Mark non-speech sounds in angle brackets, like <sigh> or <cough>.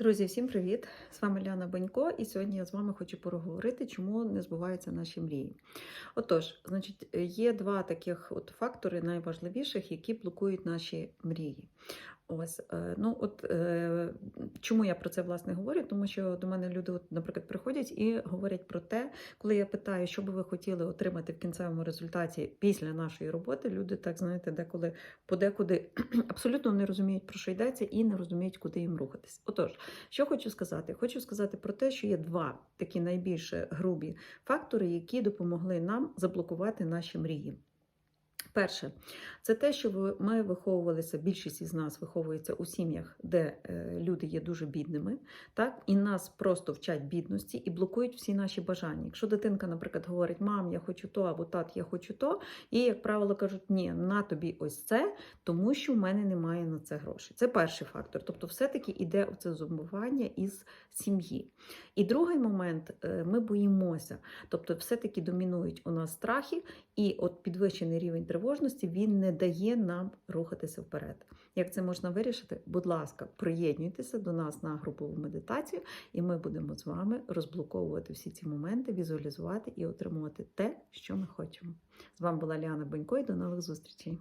Друзі, всім привіт! З вами Ляна Бенько, і сьогодні я з вами хочу поговорити, чому не збуваються наші мрії. Отож, значить, є два таких от фактори найважливіших, які блокують наші мрії. Ось, е, ну от е, чому я про це власне говорю? Тому що до мене люди, наприклад, приходять і говорять про те, коли я питаю, що би ви хотіли отримати в кінцевому результаті після нашої роботи. Люди так знаєте, деколи подекуди <clears throat> абсолютно не розуміють про що йдеться і не розуміють, куди їм рухатись. Отож, що хочу сказати? Хочу сказати про те, що є два такі найбільш грубі фактори, які допомогли нам заблокувати наші мрії. Перше, це те, що ми виховувалися, більшість із нас виховується у сім'ях, де е, люди є дуже бідними, так і нас просто вчать бідності і блокують всі наші бажання. Якщо дитинка, наприклад, говорить, мам, я хочу то, або тат, я хочу то, і, як правило, кажуть, ні, на тобі ось це, тому що в мене немає на це грошей. Це перший фактор. Тобто, все-таки іде оце зумування із сім'ї. І другий момент е, ми боїмося, тобто, все-таки домінують у нас страхи, і от підвищений рівень тривожності він не дає нам рухатися вперед. Як це можна вирішити? Будь ласка, приєднуйтеся до нас на групову медитацію, і ми будемо з вами розблоковувати всі ці моменти, візуалізувати і отримувати те, що ми хочемо. З вами була Ліана Бенько і до нових зустрічей.